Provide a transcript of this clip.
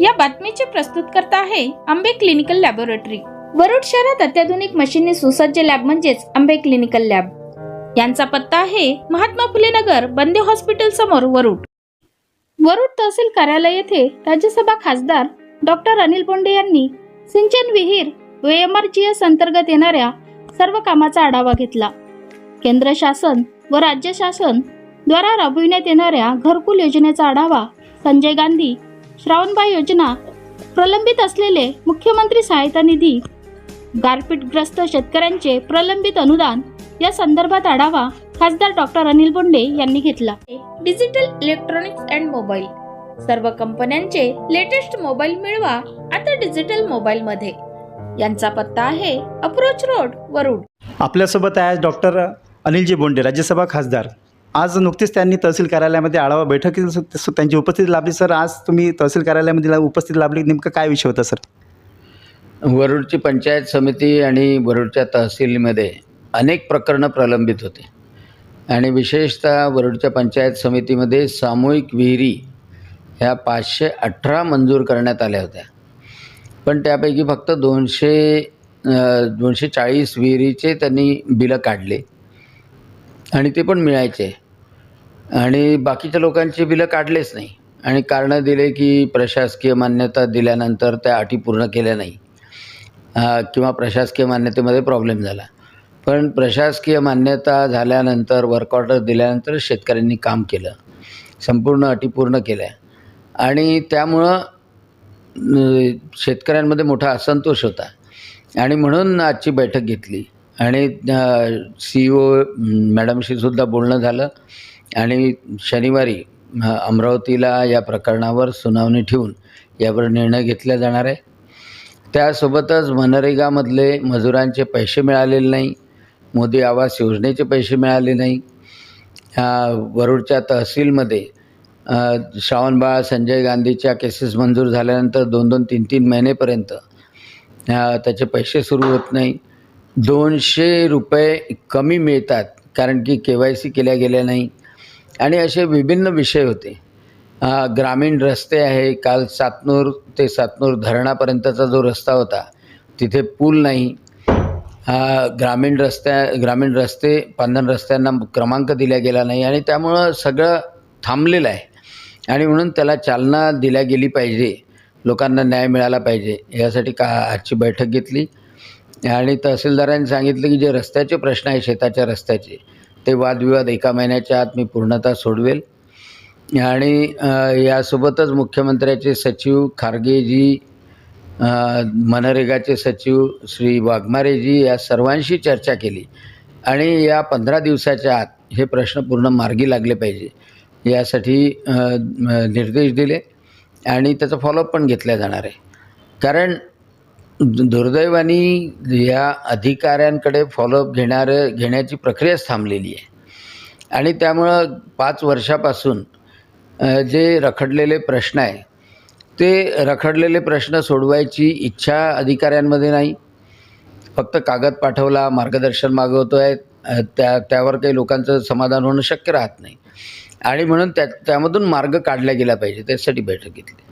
या बातमीचे प्रस्तुत करता आहे आंबे क्लिनिकल लॅबोरेटरी. वरुड शहरात अत्याधुनिक मशीनने सुसज्ज लॅब म्हणजेच आंबे क्लिनिकल लॅब. यांचा पत्ता आहे महात्मा फुले नगर बंदे हॉस्पिटल समोर वरुड. वरुड तहसील कार्यालय येथे राज्यसभा खासदार डॉक्टर अनिल बोंडे यांनी सिंचन विहीर वेएमआरजीएस अंतर्गत येणाऱ्या सर्व कामाचा आढावा घेतला. केंद्र शासन व राज्य शासन द्वारा राबविण्यात येणाऱ्या घरकुल योजनेचा आढावा संजय गांधी श्रावणबाई योजना प्रलंबित असलेले मुख्यमंत्री सहायता निधी गारपीटग्रस्त शेतकऱ्यांचे प्रलंबित अनुदान या संदर्भात आढावा खासदार डॉक्टर अनिल बोंडे यांनी घेतला. Digital electronics and mobile. सर्व कंपन्यांचे लेटेस्ट मोबाईल मिळवा आता डिजिटल मोबाईल मध्ये यांचा पत्ता आहे अप्रोच रोड वरुड. आपल्यासोबत आहे आज डॉक्टर अनिलजी बोंडे राज्यसभा खासदार. आज नुकतीच त्यांनी तहसील कार्यालयामध्ये आढावा बैठक त्यांची उपस्थिती लाभली. सर आज तुम्ही तहसील कार्यालयामध्ये उपस्थित उपस्थिती लाभली. नेमकं काय विषय होता सर? वरुडची पंचायत समिती आणि वरुडच्या तहसीलमध्ये अनेक प्रकरणं प्रलंबित होते. आणि विशेषतः वरुडच्या पंचायत समितीमध्ये सामूहिक विहिरी ह्या पाचशे अठरा मंजूर करण्यात आल्या होत्या. पण त्यापैकी फक्त दोनशे दोनशे चाळीस विहिरीचे त्यांनी बिलं काढले. आणि ते पण मिळायचे. आणि बाकीच्या लोकांची बिलं काढलेच नाही. आणि कारणं दिले की प्रशासकीय मान्यता दिल्यानंतर त्या अटी पूर्ण केल्या नाही. किंवा प्रशासकीय मान्यतेमध्ये प्रॉब्लेम झाला. पण प्रशासकीय मान्यता झाल्यानंतर वर्क ऑर्डर दिल्यानंतर शेतकऱ्यांनी काम केलं. संपूर्ण अटी पूर्ण केल्या. आणि त्यामुळं शेतकऱ्यांमध्ये मोठा असंतोष होता. आणि म्हणून आजची बैठक घेतली. आणि सी ओ मॅडमशी सुद्धा बोलणं झालं. आणि शनिवारी अमरावतीला या प्रकरणावर सुनावणी ठेवून यावर निर्णय घेतला जाणार आहे. त्यासोबतच मनरेगामधले मजुरांचे पैसे मिळालेले नाही मोदी आवास योजनेचे पैसे मिळाले नाही. वरुडच्या तहसीलमध्ये श्रावणबाळ संजय गांधीच्या केसेस मंजूर झाल्यानंतर दोन दोन तीन तीन महिनेपर्यंत त्याचे पैसे सुरू होत नाही. दोनशे रुपये कमी मिळतात कारण की के वाय सी केल्या गेल्या नाही. आणि असे विभिन्न विषय होते. ग्रामीण रस्ते आहे काल सातनूर ते सातनूर धरणापर्यंतचा जो रस्ता होता तिथे पूल नाही. ग्रामीण रस्त्या ग्रामीण रस्ते पांधन रस्त्यांना क्रमांक दिला गेला नाही आणि त्यामुळं सगळं थांबलेलं आहे. आणि म्हणून त्याला चालना दिल्या गेली पाहिजे. लोकांना न्याय मिळाला पाहिजे. यासाठी का आजची बैठक घेतली? आणि तहसीलदारांनी सांगितलं की जे रस्त्याचे प्रश्न आहे शेताच्या रस्त्याचे ते वादविवाद एका महिन्याच्या आत मी पूर्णतः सोडवेल. आणि यासोबतच मुख्यमंत्र्याचे सचिव खारगेजी मनरेगाचे सचिव श्री वाघमारेजी या सर्वांशी चर्चा केली. आणि या पंधरा दिवसाच्या आत हे प्रश्न पूर्ण मार्गी लागले पाहिजे यासाठी निर्देश दिले. आणि त्याचा फॉलोअप पण घेतला जाणार आहे. कारण दुर्दैवाने या अधिकाऱ्यांकडे फॉलोअप घेणारं घेण्याची प्रक्रियाच थांबलेली आहे. आणि त्यामुळं पाच वर्षापासून जे रखडलेले प्रश्न आहे ते रखडलेले प्रश्न सोडवायची इच्छा अधिकाऱ्यांमध्ये नाही. फक्त कागद पाठवला मार्गदर्शन मागवतो आहे त्या त्यावर काही लोकांचं समाधान होणं शक्य राहत नाही. आणि म्हणून त्या त्यामधून मार्ग काढला गेला पाहिजे त्यासाठी बैठक घेतली.